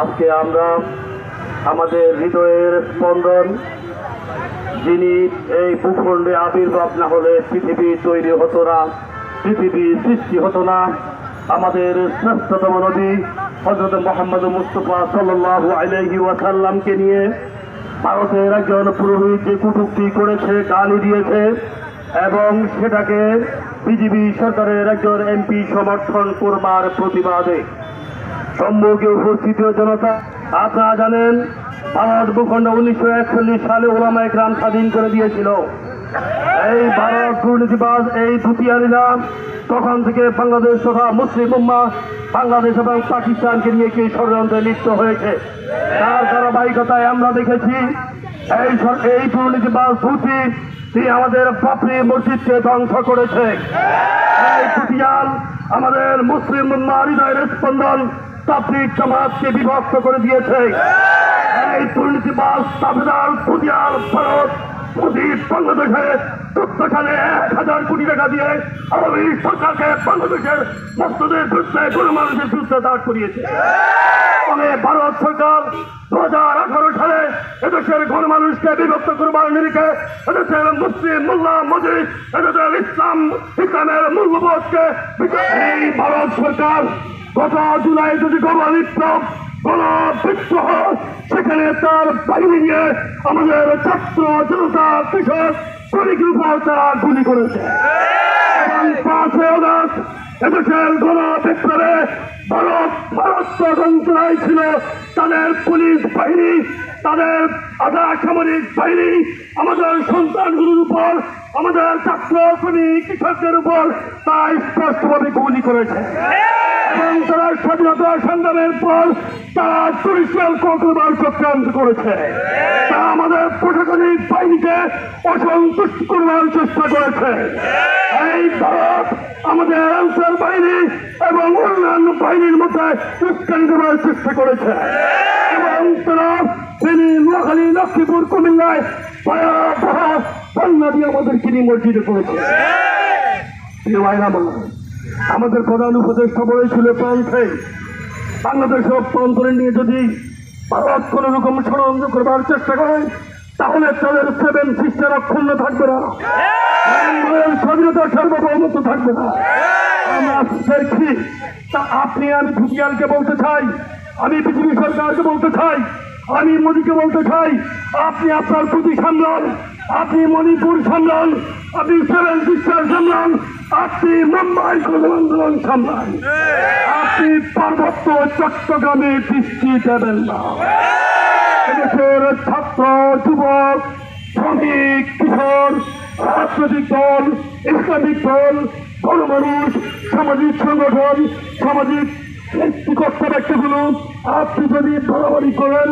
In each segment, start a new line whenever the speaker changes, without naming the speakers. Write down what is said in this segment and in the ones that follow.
আজকে আমরা আমাদের হৃদয়ের স্পন্দন, যিনি এই ভূখণ্ডে আবির্ভাব না হলে পৃথিবী তৈরি হতো না, পৃথিবী সৃষ্টি হতো না, আমাদের শ্রেষ্ঠতম নবী হজরত মোহাম্মদ মুস্তফা সাল্লাহ আলহি ওয়াসাল্লামকে নিয়ে ভারতের একজন পুরোহিত যে কুটুক্তি করেছে, গালি দিয়েছে এবং সেটাকে বিজেপি সরকারের একজন এমপি সমর্থন করবার প্রতিবাদে সম্মুখে উপস্থিত জনতা। আপনারা জানেন, ভারত ভূখণ্ড উনিশশো একচল্লিশ সালে ওলামা গ্রাম স্বাধীন করে দিয়েছিল। এই ভারত দুর্নীতিবাজ, এই দুতিয়ারিরা তখন থেকে বাংলাদেশ তথা মুসলিম উম্মা, বাংলাদেশ এবং পাকিস্তানকে নিয়ে কি ষড়যন্ত্রে লিপ্ত হয়েছে? তার ধারাবাহিকতায় আমরা দেখেছি এই এই দুর্নীতিবাজ ধুতি তিনি আমাদের বাপরি মসজিদকে ধ্বংস করেছে। এই আমাদের মুসলিম হৃদয়ের স্পন্দন তাবলিগ সমাজকে বিভক্ত করে দিয়েছে। এই দুর্নীতিবাজ তাবেদার পুজিয়াল ভারত চোদ্দ এক হাজার কোটি টাকা দিয়ে সরকারকে বাংলাদেশের দাঁড় করিয়েছে। ভারত সরকার দু হাজার আঠারো সালে এদেশের গণমানুষকে বিভক্ত করবার নিরিখে এদেশের মুসলিম মোল্লা মজিদ, এদেশের ইসলাম ইসলামের মূল্যবোধকে এই ভারত সরকার গত জুলাই যদি গণ সেখানে তার বাহিনী নিয়ে আমাদের ছাত্র জনতা কৃষক শ্রমিকের উপর তারা গুলি করেছে। এদেশের গণ বিপ্লবে ভারত ভারত ছিল তাদের পুলিশ বাহিনী তাদের আধা সামরিক বাহিনী, আমাদের সন্তানগুলোর উপর, আমাদের ছাত্র শ্রমিক কৃষকদের উপর তা স্পষ্টভাবে গুলি করেছে। এবং তারা স্বাধীনতা সংগ্রামের পর তারা জুডিশিয়াল কৌশলবার চক্রান্ত করেছে। তা আমাদের প্রশাসনিক বাহিনীকে অসন্তুষ্ট করবার চেষ্টা করেছে। এই ভারত আমাদের আনসার বাহিনী এবং অন্যান্য বাহিনীর মধ্যে উস্কানি দেওয়ার চেষ্টা করেছে। এবং তারা ফেনী নোয়াখালী, লক্ষ্মীপুর, কুমিল্লায় বন্যা দিয়ে আমাদেরকে নিমজ্জিত করেছে। ভাইরা বললাম আমাদের প্রধান উপদেষ্টা বলেছিল প্রান্তে, বাংলাদেশ অভ্যন্তরে নিয়ে যদি ভারত কোন রকম ষড়যন্ত্র করবার চেষ্টা করে, তাহলে তাদের সেভেন সিস্টার অক্ষুণ্ণ থাকবে না। স্বাধীনতা সার্বভৌমত্ব থাকবে না। আমরা দেখছি তা আপনি আমি ভুটিয়ালকে বলতে চাই, আমি পৃথিবী সরকারকে বলতে চাই আমি মোদীকে বলতে চাই, আপনি আপনার প্রতি সামলান, আপনি মণিপুর সামলান, আপনি সেভেন সিস্টার সামলান, আপনি মুম্বাই আন্দোলন সামলান। আপনি পার্বত্য চট্টগ্রামে দৃষ্টি দেবেন না। ছাত্র, যুবক, শ্রমিক, কিশোর, রাজনৈতিক দল, ইসলামিক দল গণমানুষ সামাজিক সংগঠন, সামাজিক আপনি যদি বাড়াবাড়ি করেন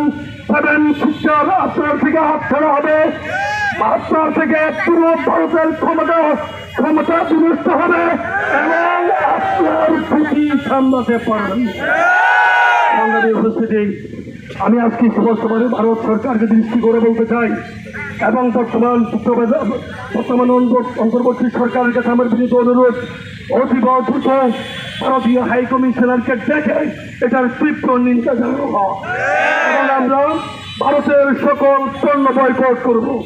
সেভেন শিক্ষার আপনার থেকে হাত ছাড়া হবে। আপনার থেকে পুরো ভারতের ক্ষমতা ক্ষমতা বিনষ্ট হবে এবং আপনার প্রতি সামলাতে পারবেন। আমি আজকে স্পষ্টভাবে ভারত সরকারকে দৃষ্টি করে বলতে চাই এবং বর্তমান বর্তমান অন্ত- অন্তর্বর্তী সরকারের কাছে আমার বিনীত অনুরোধ, অতীব দ্রুত ভারতীয় হাই কমিশনারকে দেখে এটার তীব্র নিন্দা জানানো আমরা ভারতের সকল পণ্য বয়কট করব।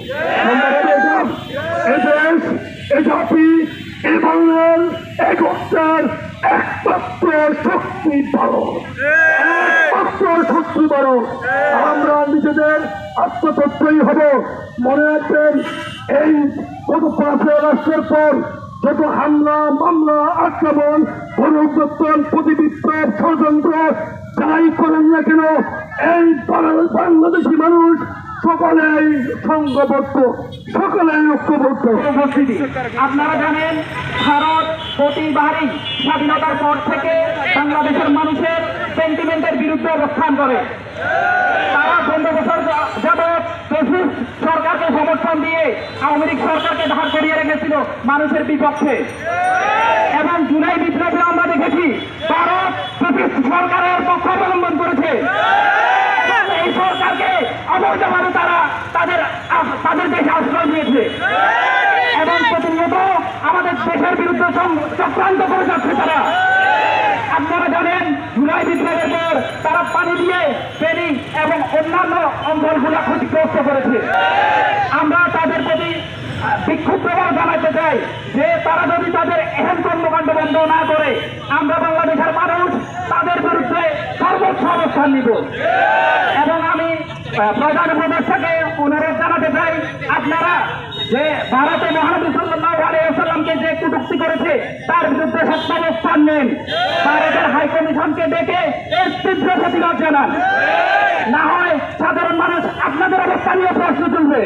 এ শক্তি আমরা নিজেদের আত্মতত্ত্বই হব। মনে রাখবেন, এই গত পাঁচই রাষ্ট্রের পর যত হামলা, মামলা, আক্রমণ গণপ্রত্যান প্রতিবিপ্লব ষড়যন্ত্র যাই করেন না কেন, এই বাংলাদেশি মানুষ সকলেই সংঘবদ্ধ, সকলেই ঐক্যবদ্ধ।
আপনারা জানেন, ভারত প্রতিবারই স্বাধীনতার পর থেকে বাংলাদেশের মানুষের সেন্টিমেন্টের বিরুদ্ধে অবস্থান করে তারা পনেরো বছর যা- যাবৎ ফেসিস্ট সরকারকে সমর্থন দিয়ে আওয়ামী লীগ সরকারকে ধার করিয়ে রেখেছিল মানুষের বিপক্ষে। এবং জুলাই বিপ্লবে আমরা দেখেছি, ভারত সরকারের পক্ষ অবলম্বন করেছে। এই সরকারকে অবৈধভাবে তারা তাদের তাদের দেশে আশ্রয় দিয়েছে এবং প্রতিনিয়ত আমাদের দেশের বিরুদ্ধে চক্রান্ত করে যাচ্ছে তারা। আপনারা জানেন, জুলাই বিপ্লবের পর তারা পানি দিয়ে ফেরি এবং অন্যান্য অঞ্চলগুলো ক্ষতিগ্রস্ত করেছে আমরা তাদের প্রতি আহ, বিক্ষোভ প্রবাহ জানাতে চাই যে তারা যদি তাদের এহেন কর্মকাণ্ড বন্ধ না করে, আমরা বাংলাদেশের মানুষ তাদের বিরুদ্ধে সর্বোচ্চ অবস্থান নিব। এবং আমি প্রধান উপদেষ্টাকে অনুরোধ জানাতে চাই, আপনারা যে ভারতে মহানবী সাল্লাহ আলাইসাল্লামকে যে কটুক্তি করেছে, তার বিরুদ্ধে সত্যাবস্থান নেন। ভারতের হাই কমিশনকে ডেকে এর তীব্র প্রতিবাদ জানান। না হয় সাধারণ মানুষ আপনাদের অবস্থা নিয়ে প্রশ্ন তুলবে।